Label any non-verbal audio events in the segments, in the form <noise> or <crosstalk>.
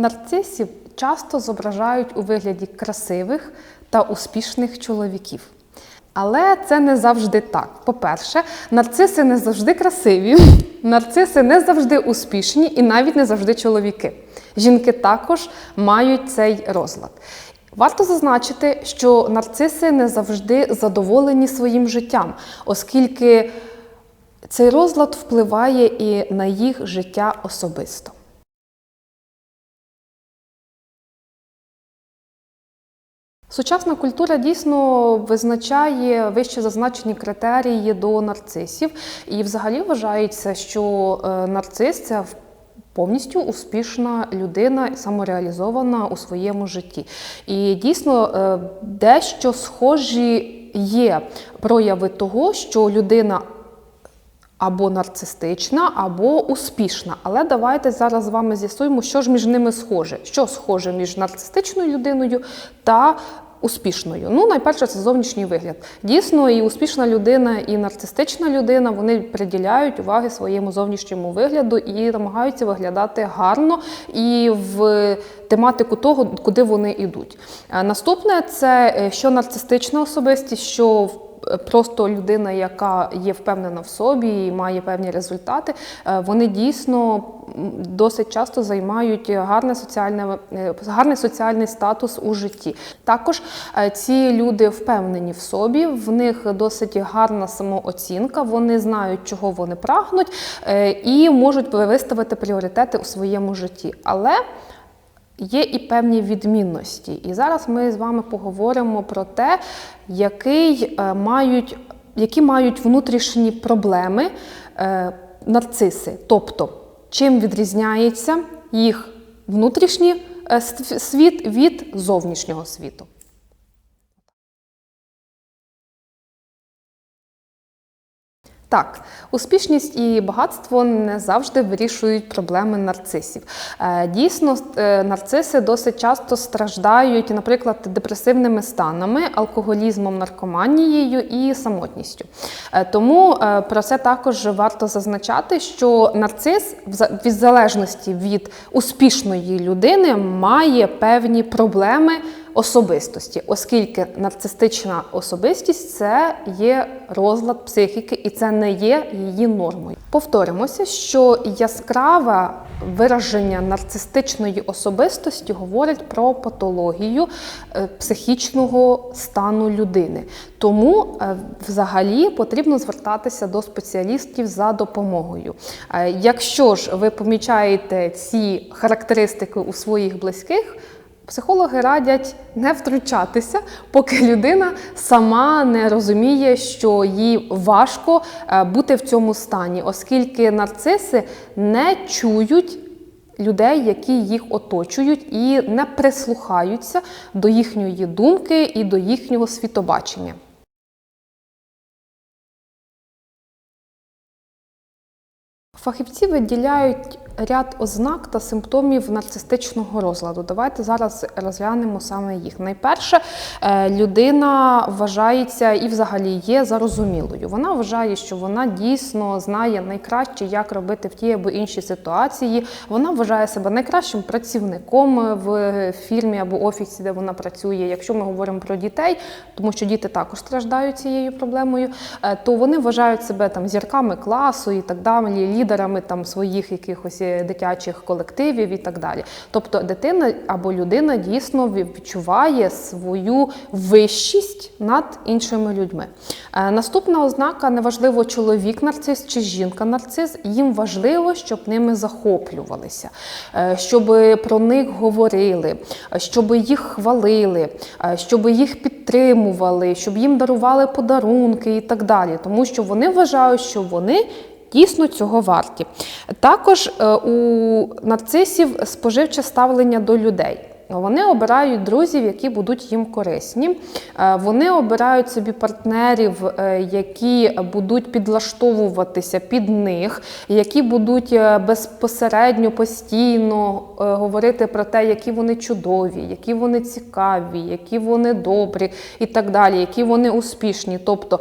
Нарцисів часто зображають у вигляді красивих та успішних чоловіків. Але це не завжди так. По-перше, нарциси не завжди красиві, <laughs> нарциси не завжди успішні і навіть не завжди чоловіки. Жінки також мають цей розлад. Варто зазначити, що нарциси не завжди задоволені своїм життям, оскільки цей розлад впливає і на їх життя особисто. Сучасна культура дійсно визначає вище зазначені критерії до нарцисів, і взагалі вважається, що е, нарцис це повністю успішна людина, самореалізована у своєму житті. І дійсно е, дещо схожі є прояви того, що людина або нарцистична, або успішна. Але давайте зараз з вами з'ясуємо, що ж між ними схоже. Що схоже між нарцистичною людиною та успішною. Ну, найперше, це зовнішній вигляд. Дійсно, і успішна людина, і нарцистична людина вони приділяють уваги своєму зовнішньому вигляду і намагаються виглядати гарно і в тематику того, куди вони йдуть. Е, Наступне це е, що нарцистична особистість, що в просто людина, яка є впевнена в собі і має певні результати, е, вони дійсно досить часто займають гарне соціальне, е, гарний соціальний статус у житті. Також е, ці люди впевнені в собі, в них досить гарна самооцінка, вони знають, чого вони прагнуть, і можуть виставити пріоритети у своєму житті. Але Є і певні відмінності. І зараз ми з вами поговоримо про те, який, е, мають, які мають внутрішні проблеми е, нарциси. Тобто, чим відрізняється їх внутрішній е, світ від зовнішнього світу. Так, успішність і багатство не завжди вирішують проблеми нарцисів. Е, Дійсно, е, нарциси досить часто страждають, наприклад, депресивними станами, алкоголізмом, наркоманією і самотністю. Е, Тому про це також варто зазначати, що нарцис, в залежності від успішної людини, має певні проблеми особистості, оскільки нарцистична особистість це є розлад психіки, і це не є її нормою. Повторимося, що яскраве вираження нарцистичної особистості говорить про патологію е, психічного стану людини. Тому е, взагалі потрібно звертатися до спеціалістів за допомогою. Е, Якщо ж ви помічаєте ці характеристики у своїх близьких, Психологи радять не втручатися, поки людина сама не розуміє, що їй важко е, бути в цьому стані, оскільки нарциси не чують людей, які їх оточують, і не прислухаються до їхньої думки і до їхнього світобачення. Фахівці виділяють ряд ознак та симптомів нарцистичного розладу. Давайте зараз розглянемо саме їх. Найперше, е, людина вважається і взагалі є зарозумілою. Вона вважає, що вона дійсно знає найкраще, як робити в тій або іншій ситуації. Вона вважає себе найкращим працівником в фірмі або офісі, де вона працює. Якщо ми говоримо про дітей, тому що діти також страждають цією проблемою, е, то вони вважають себе там зірками класу і так далі, лідерами там своїх якихось дитячих колективів і так далі. Тобто дитина або людина дійсно відчуває свою вищість над іншими людьми. Е, Наступна ознака неважливо, чоловік нарцис чи жінка нарцис, їм важливо, щоб ними захоплювалися, е, щоб про них говорили, е, щоб їх хвалили, е, щоб їх підтримували, щоб їм дарували подарунки і так далі, тому що вони вважають, що вони дійсно цього варті. Також е, у нарцисів споживче ставлення до людей. Вони обирають друзів, які будуть їм корисні. Е, Вони обирають собі партнерів, е, які будуть підлаштовуватися під них, які будуть е, безпосередньо постійно говорити про те, які вони чудові, які вони цікаві, які вони добрі і так далі, які вони успішні. Тобто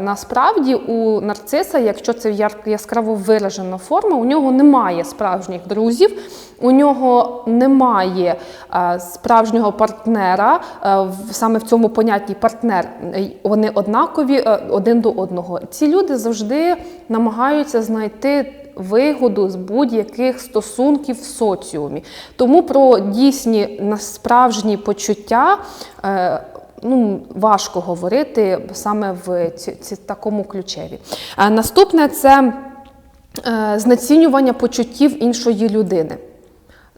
насправді у нарциса, якщо це яскраво виражена форма, у нього немає справжніх друзів, у нього немає е, справжнього партнера. е, Саме в цьому понятті партнер е, вони однакові один до одного. Ці люди завжди намагаються знайти. Вигоду з будь-яких стосунків в соціумі. Тому про дійсні на- справжні почуття ну, важко говорити саме в ці, ці, такому ключеві. Наступне це знецінювання почуттів іншої людини.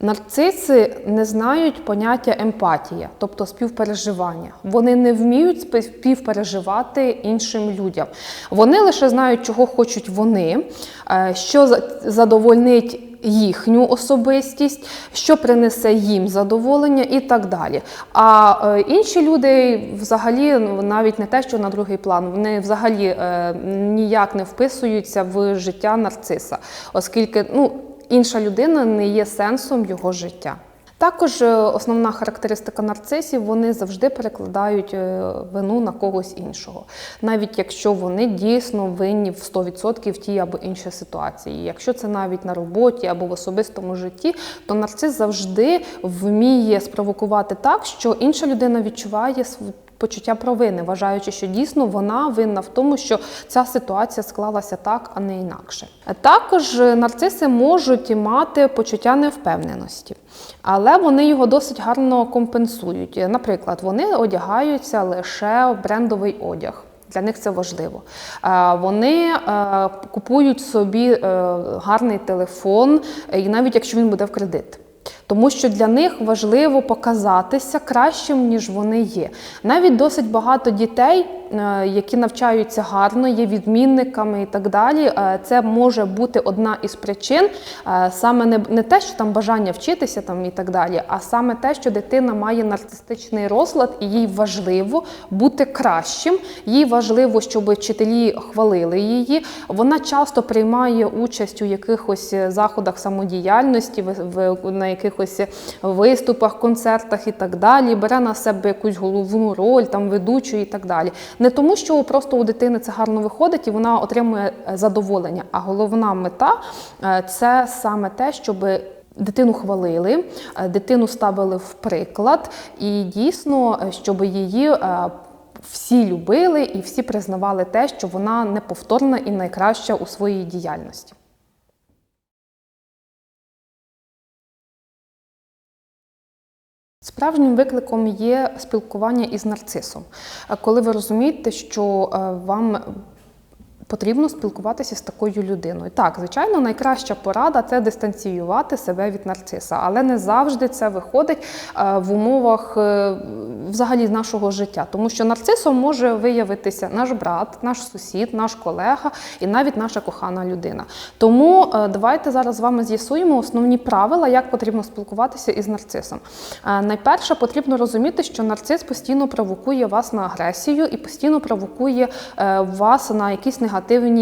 Нарциси не знають поняття емпатія, тобто співпереживання. Вони не вміють спів- співпереживати іншим людям. Вони лише знають, чого хочуть вони, е, що задовольнить їхню особистість, що принесе їм задоволення і так далі. А е, інші люди взагалі ну, навіть не те, що на другий план, вони взагалі е, ніяк не вписуються в життя нарциса, оскільки ну, інша людина не є сенсом його життя. Також е, основна характеристика нарцисів вони завжди перекладають е, вину на когось іншого, навіть якщо вони дійсно винні в 100% в тій або іншій ситуації. Якщо це навіть на роботі або в особистому житті, то нарцис завжди вміє спровокувати так, що інша людина відчуває св- почуття провини, вважаючи, що дійсно вона винна в тому, що ця ситуація склалася так, а не інакше. Також е, нарциси можуть мати почуття невпевненості, але вони його досить гарно компенсують. Е, Наприклад, вони одягаються лише в брендовий одяг. Для них це важливо. Вони е, купують собі гарний телефон, і навіть якщо він буде в кредит. Тому що для них важливо показатися кращим, ніж вони є. Навіть досить багато дітей, які навчаються гарно, є відмінниками і так далі. е, Це може бути одна із причин, е, саме не, те, що там бажання вчитися там і так далі, а саме те, що дитина має нарцистичний розлад, і їй важливо бути кращим. Їй важливо, щоб вчителі хвалили її. Вона часто приймає участь у якихось е, заходах самодіяльності, на якихось виступах, концертах і так далі. Бере на себе якусь головну роль, там ведучу і так далі. Не тому, що просто у дитини це гарно виходить і вона отримує е, задоволення. А головна мета е, це саме те, щоб Дитину хвалили, е, дитину ставили в приклад, і дійсно, щоб її всі любили і всі признавали те, що вона неповторна і найкраща у своїй діяльності. Справжнім викликом є спілкування із нарцисом. Коли ви розумієте, що е, вам потрібно спілкуватися з такою людиною. Так, звичайно, найкраща порада це дистанціювати себе від нарциса, але не завжди це виходить е, в умовах е, взагалі нашого життя, тому що нарцисом може виявитися наш брат, наш сусід, наш колега і навіть наша кохана людина. Тому е, давайте зараз з вами з'ясуємо основні правила, як потрібно спілкуватися із нарцисом. Найперше потрібно розуміти, що нарцис постійно провокує вас на агресію і постійно провокує вас на якісь негативні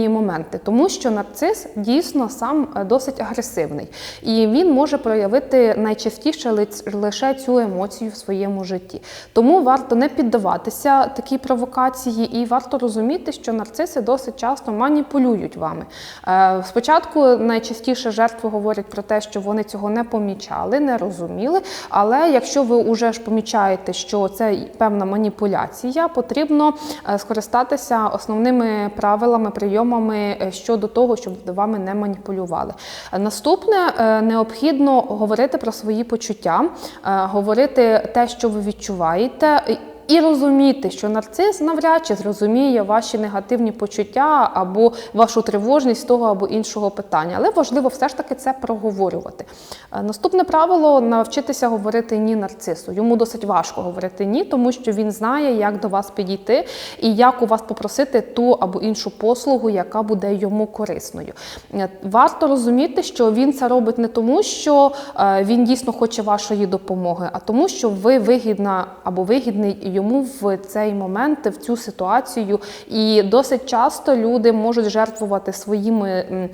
моменти, тому що нарцис дійсно сам е, досить агресивний, і він може проявити найчастіше лише цю емоцію в своєму житті. Тому варто не піддаватися такій провокації, і варто розуміти, що нарциси досить часто маніпулюють вами. Е, Спочатку найчастіше жертви говорять про те, що вони цього не помічали, не розуміли. Але якщо ви вже ж помічаєте, що це певна маніпуляція, потрібно е, скористатися основними правилами, прийомами е, щодо того, щоб вами не маніпулювали. Наступне е, необхідно говорити про свої почуття, е, говорити те, що ви відчуваєте. І розуміти, що нарцис навряд чи зрозуміє ваші негативні почуття або вашу тривожність того або іншого питання. Але важливо все ж таки це проговорювати. Е, Наступне правило навчитися говорити ні нарцису. Йому досить важко говорити ні, тому що він знає, як до вас підійти і як у вас попросити ту або іншу послугу, яка буде йому корисною. Е, Варто розуміти, що він це робить не тому, що е, він дійсно хоче вашої допомоги, а тому, що ви вигідна або вигідний йому в цей момент, в цю ситуацію. І досить часто люди можуть жертвувати своїми е,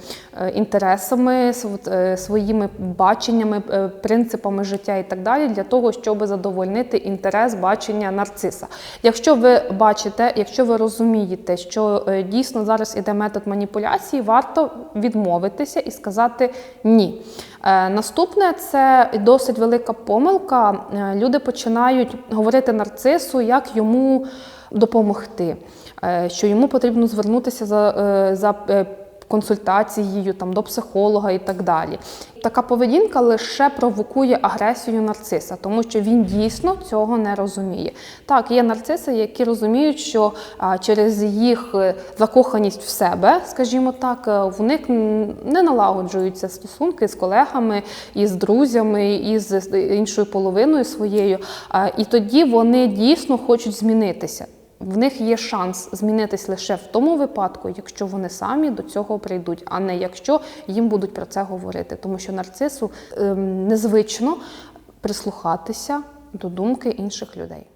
інтересами, е, своїми баченнями, е, принципами життя і так далі, для того, щоб задовольнити інтерес бачення нарциса. Якщо ви бачите, якщо ви розумієте, що дійсно зараз іде метод маніпуляції, варто відмовитися і сказати ні. Е, Наступне це досить велика помилка. Е, Люди починають говорити нарцису, як йому допомогти, е, що йому потрібно звернутися за, за консультацією там, до психолога і так далі. Така поведінка лише провокує агресію нарциса, тому що він дійсно цього не розуміє. Так, є нарциси, які розуміють, що через їх е, закоханість в себе, скажімо так, е, в них не налагоджуються стосунки з колегами, із друзями, із іншою половиною своєю. І тоді вони дійсно хочуть змінитися. В них є шанс змінитись лише в тому випадку, якщо вони самі до цього прийдуть, а не якщо їм будуть про це говорити. Тому що нарцису ем, незвично прислухатися до думки інших людей.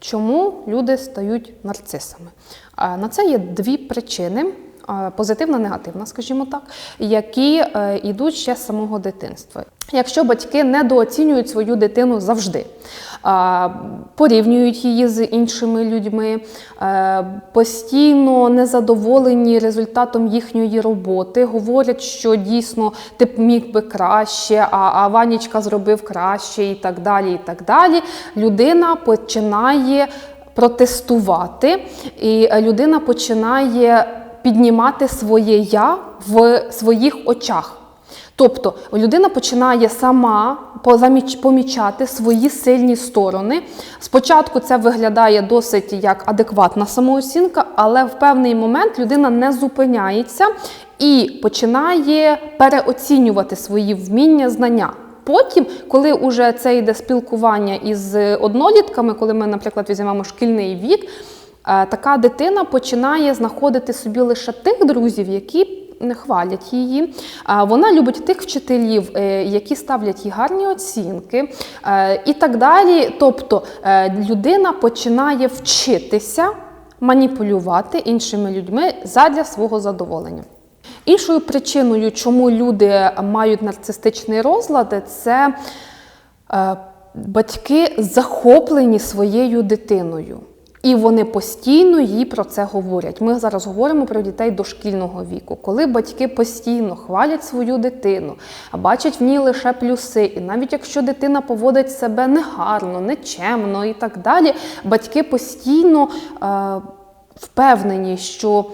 Чому люди стають нарцисами? На це є дві причини. А, Позитивна, негативна, скажімо так, які е, йдуть ще з самого дитинства. Якщо батьки недооцінюють свою дитину завжди, порівнюють її з іншими людьми, е, постійно незадоволені результатом їхньої роботи, говорять, що дійсно ти б міг би краще, а, а Ванічка зробив краще і так далі. і так далі. Людина починає протестувати, і людина починає піднімати своє я в своїх очах. Тобто людина починає сама помічати свої сильні сторони. Спочатку це виглядає досить як адекватна самооцінка, але в певний момент людина не зупиняється і починає переоцінювати свої вміння, знання. Потім, коли вже це йде спілкування із однолітками, коли ми, наприклад, візьмемо шкільний вік, така дитина починає знаходити собі лише тих друзів, які не хвалять її. А Вона любить тих вчителів, е, які ставлять їй гарні оцінки е, і так далі. Тобто е, людина починає вчитися маніпулювати іншими людьми задля свого задоволення. Іншою причиною, чому люди мають нарцистичний розлад, це е, батьки захоплені своєю дитиною. І вони постійно їй про це говорять. Ми зараз говоримо про дітей дошкільного віку, коли батьки постійно хвалять свою дитину, бачать в ній лише плюси. І навіть якщо дитина поводить себе негарно, нечемно і так далі, батьки постійно е, впевнені, що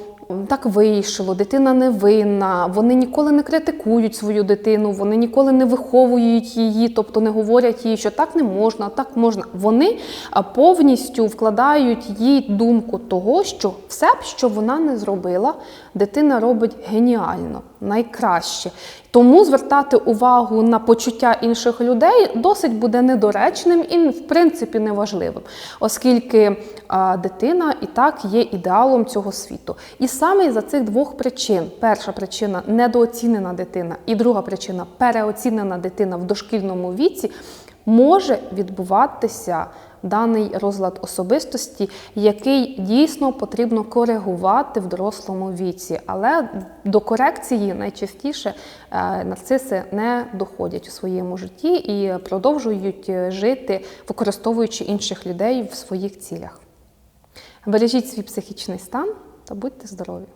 так вийшло, дитина невинна, вони ніколи не критикують свою дитину, вони ніколи не виховують її, тобто не говорять їй, що так не можна, так можна. Вони повністю вкладають їй думку того, що все, що вона не зробила, дитина робить геніально, найкраще. Тому звертати увагу на почуття інших людей досить буде недоречним і, в принципі, неважливим, оскільки а, дитина і так є ідеалом цього світу. І саме за цих двох причин: перша причина недооцінена дитина, і друга причина переоцінена дитина в дошкільному віці, може відбуватися даний розлад особистості, який дійсно потрібно коригувати в дорослому віці. Але до корекції найчастіше е, нарциси не доходять у своєму житті і продовжують е, жити, використовуючи інших людей в своїх цілях. Бережіть свій психічний стан та будьте здорові!